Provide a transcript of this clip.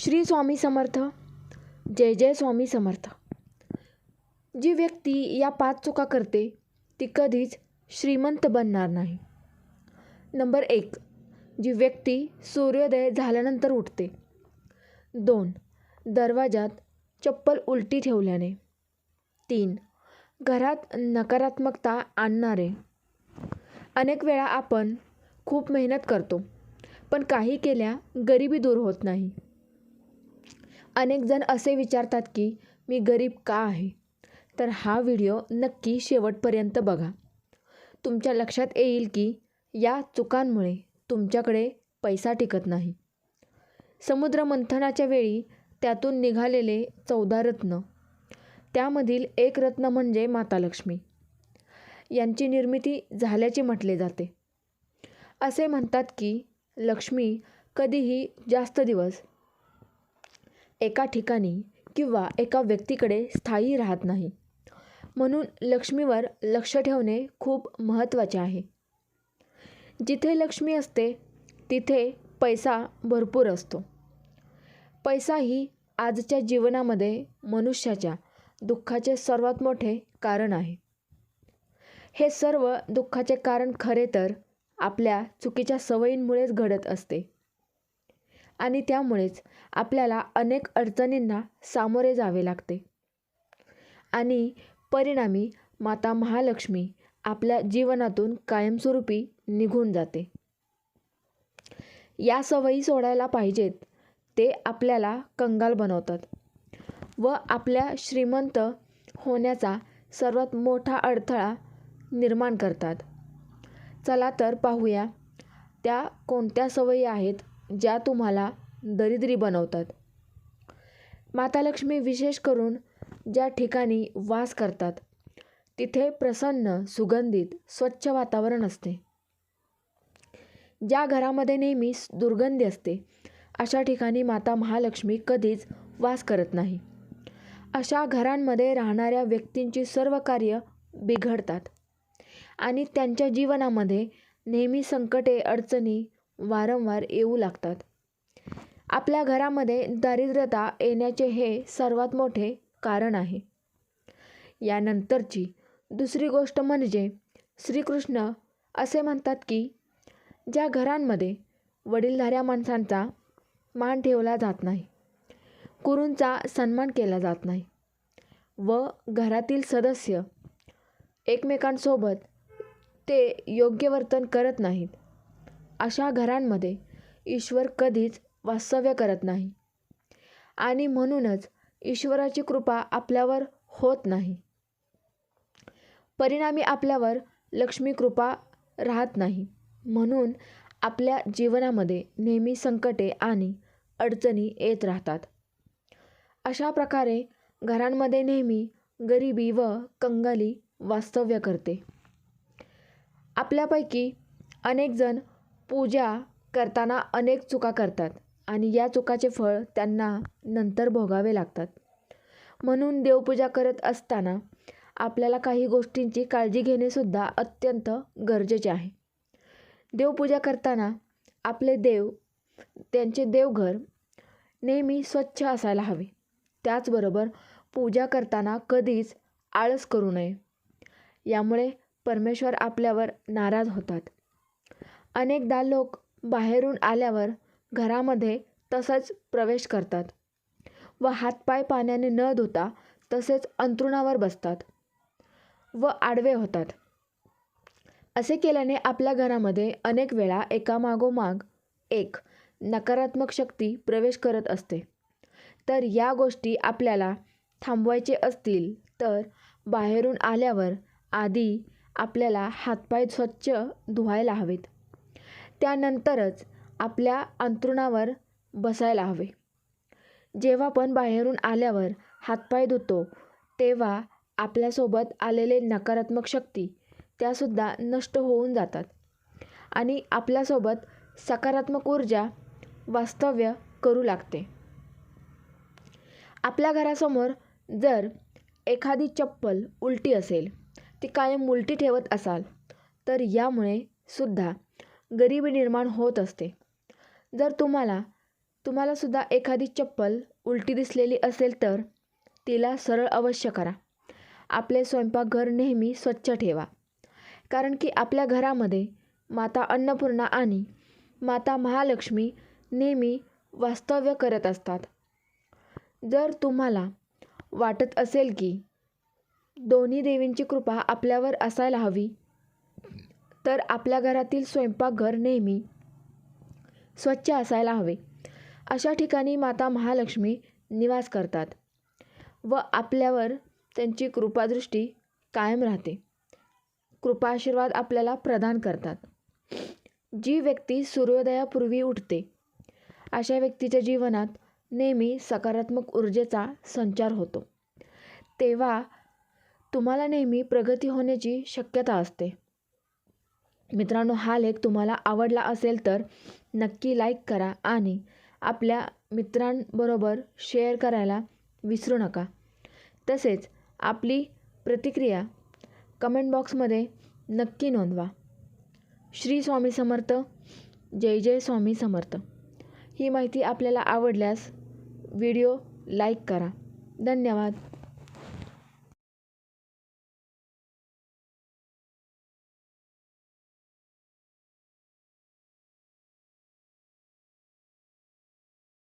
श्री स्वामी समर्थ. जय जय स्वामी समर्थ. जी व्यक्ती या पाच चुका करते ती कधीच श्रीमंत बनणार नाही. नंबर एक जी व्यक्ती सूर्योदय झाल्यानंतर उठते. दोन दरवाजात चप्पल उलटी ठेवल्याने. तीन घरात नकारात्मकता आणणारे. अनेक वेळा आपण खूप मेहनत करतो पण काही केल्या गरिबी दूर होत नाही. अनेक जण असे विचारतात की मी गरीब का आहे? तर हा व्हिडिओ नक्की शेवटपर्यंत बघा. तुमच्या लक्षात येईल की या चुकांमुळे तुमच्याकडे पैसा टिकत नाही. समुद्र मंथनाच्या वेळी त्यातून निघालेले चौदा रत्न. त्यामधील एक रत्न म्हणजे माता लक्ष्मी यांची निर्मिती झाल्याचे म्हटले जाते. असे म्हणतात की लक्ष्मी कधीही जास्त दिवस एका ठिकाणी किंवा एका व्यक्तीकडे स्थायी राहत नाही. म्हणून लक्ष्मीवर लक्ष ठेवणे खूप महत्त्वाचे आहे. जिथे लक्ष्मी असते तिथे पैसा भरपूर असतो. पैसा ही आजच्या जीवनामध्ये मनुष्याच्या दुःखाचे सर्वात मोठे कारण आहे. हे सर्व दुःखाचे कारण खरे तर आपल्या चुकीच्या सवयींमुळेच घडत असते. आणि त्यामुळेच आपल्याला अनेक अडचणींना सामोरे जावे लागते. आणि परिणामी माता महालक्ष्मी आपल्या जीवनातून कायमस्वरूपी निघून जाते. या सवयी सोडायला पाहिजेत ते आपल्याला कंगाल बनवतात व आपल्या श्रीमंत होण्याचा सर्वात मोठा अडथळा निर्माण करतात. चला तर पाहूया त्या कोणत्या सवयी आहेत ज्या तुम्हाला दरिद्री बनवतात. माता लक्ष्मी विशेष करून ज्या ठिकाणी वास करतात तिथे प्रसन्न सुगंधित स्वच्छ वातावरण असते. ज्या घरामध्ये नेहमी दुर्गंधी असते अशा ठिकाणी माता महालक्ष्मी कधीच वास करत नाही. अशा घरांमध्ये राहणाऱ्या व्यक्तींची सर्व कार्य बिघडतात आणि त्यांच्या जीवनामध्ये नेहमी संकटे अडचणी वारंवार येऊ लागतात. आपल्या घरामध्ये दारिद्र्यता येण्याचे हे सर्वात मोठे कारण आहे. यानंतरची दुसरी गोष्ट म्हणजे श्रीकृष्ण असे म्हणतात की ज्या घरांमध्ये वडीलधाऱ्या माणसांचा मान ठेवला जात नाही गुरूंचा सन्मान केला जात नाही व घरातील सदस्य एकमेकांसोबत ते योग्य वर्तन करत नाहीत अशा घरांमध्ये ईश्वर कधीच वास्तव्य करत नाही. आणि म्हणूनच ईश्वराची कृपा आपल्यावर होत नाही. परिणामी आपल्यावर लक्ष्मी कृपा राहत नाही. म्हणून आपल्या जीवनामध्ये नेहमी संकटे आणि अडचणी येत राहतात. अशा प्रकारे घरांमध्ये नेहमी गरिबी व कंगाली वास्तव्य करते. आपल्यापैकी अनेकजण पूजा करताना अनेक चुका करतात आणि या चुकाचे फळ त्यांना नंतर भोगावे लागतात. म्हणून देवपूजा करत असताना आपल्याला काही गोष्टींची काळजी घेणेसुद्धा अत्यंत गरजेचे आहे. देवपूजा करताना आपले देव त्यांचे देवघर नेहमी स्वच्छ असायला हवे. त्याचबरोबर पूजा करताना कधीच आळस करू नये. यामुळे परमेश्वर आपल्यावर नाराज होतात. अनेकदा लोक बाहेरून आल्यावर घरामध्ये तसंच प्रवेश करतात व हातपाय पाण्याने न धुता तसेच अंथरुणावर बसतात व आडवे होतात. असे केल्याने आपल्या घरामध्ये अनेक वेळा एकामागोमाग एक नकारात्मक शक्ती प्रवेश करत असते. तर या गोष्टी आपल्याला थांबवायचे असतील तर बाहेरून आल्यावर आधी आपल्याला हातपाय स्वच्छ धुवायला हवेत. त्यानंतरच आपल्या अंथरुणावर बसायला हवे. जेव्हा आपण बाहेरून आल्यावर हातपाय धुतो तेव्हा आपल्यासोबत आलेले नकारात्मक शक्ती त्यासुद्धा नष्ट होऊन जातात आणि आपल्यासोबत सकारात्मक ऊर्जा वास्तव्य करू लागते. आपल्या घरासमोर जर एखादी चप्पल उलटी असेल ती कायम उलटी ठेवत असाल तर यामुळे सुद्धा गरिबी निर्माण होत असते. जर तुम्हाला तुम्हालासुद्धा एखादी चप्पल उलटी दिसलेली असेल तर तिला सरळ अवश्य करा. आपले स्वयंपाकघर नेहमी स्वच्छ ठेवा. कारण की आपल्या घरामध्ये माता अन्नपूर्णा आणि माता महालक्ष्मी नेहमी वास्तव्य करत असतात. जर तुम्हाला वाटत असेल की दोन्ही देवींची कृपा आपल्यावर असायला हवी तर आपल्या घरातील स्वयंपाकघर नेहमी स्वच्छ असायला हवे. अशा ठिकाणी माता महालक्ष्मी निवास करतात व आपल्यावर त्यांची कृपादृष्टी कायम राहते. कृपा आशीर्वाद आपल्याला प्रदान करतात. जी व्यक्ती सूर्योदयापूर्वी उठते अशा व्यक्तीच्या जीवनात नेहमी सकारात्मक ऊर्जेचा संचार होतो. तेव्हा तुम्हाला नेहमी प्रगती होण्याची शक्यता असते. मित्रांनो हा लेख तुम्हाला आवडला असेल तर नक्की लाईक करा आणि आपल्या मित्रांबरोबर शेअर करायला विसरू नका. तसेच आपली प्रतिक्रिया कमेंट बॉक्समध्ये नक्की नोंदवा. श्री स्वामी समर्थ जय जय स्वामी समर्थ. ही माहिती आपल्याला आवडल्यास व्हिडिओ लाईक करा. धन्यवाद.